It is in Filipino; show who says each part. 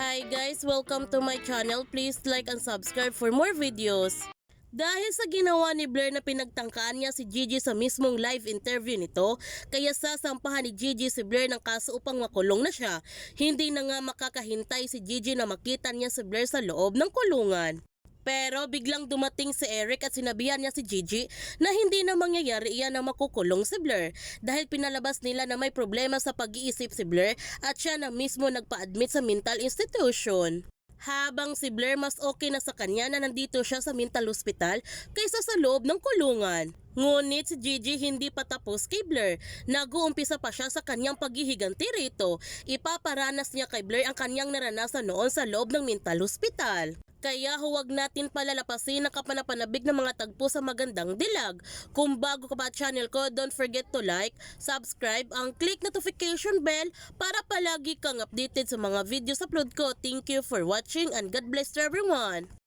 Speaker 1: Hi guys, welcome to my channel. Please like and subscribe for more videos. Dahil sa ginawa ni Blair na pinagtangkaan niya si Gigi sa mismong live interview nito, kaya sasampahan ni Gigi si Blair ng kaso upang makulong na siya. Hindi na nga makakahintay si Gigi na makita niya si Blair sa loob ng kulungan. Pero biglang dumating si Eric at sinabihan niya si Gigi na hindi na mangyayari iyan na makukulong si Blair dahil pinalabas nila na may problema sa pag-iisip si Blair at siya na mismo nagpa-admit sa mental institution. Habang si Blair mas okay na sa kanya na nandito siya sa mental hospital kaysa sa loob ng kulungan. Ngunit si Gigi hindi pa tapos kay Blair. Nag-uumpisa pa siya sa kanyang paghihiganti rito. Ipaparanas niya kay Blair ang kanyang naranasan noon sa loob ng mental hospital. Kaya huwag natin palalapasin ang kapanapanabig ng mga tagpo sa magandang dilag. Kung bago ka pa channel ko, don't forget to like, subscribe, ang click notification bell para palagi kang updated sa mga videos upload ko. Thank you for watching and God bless to everyone.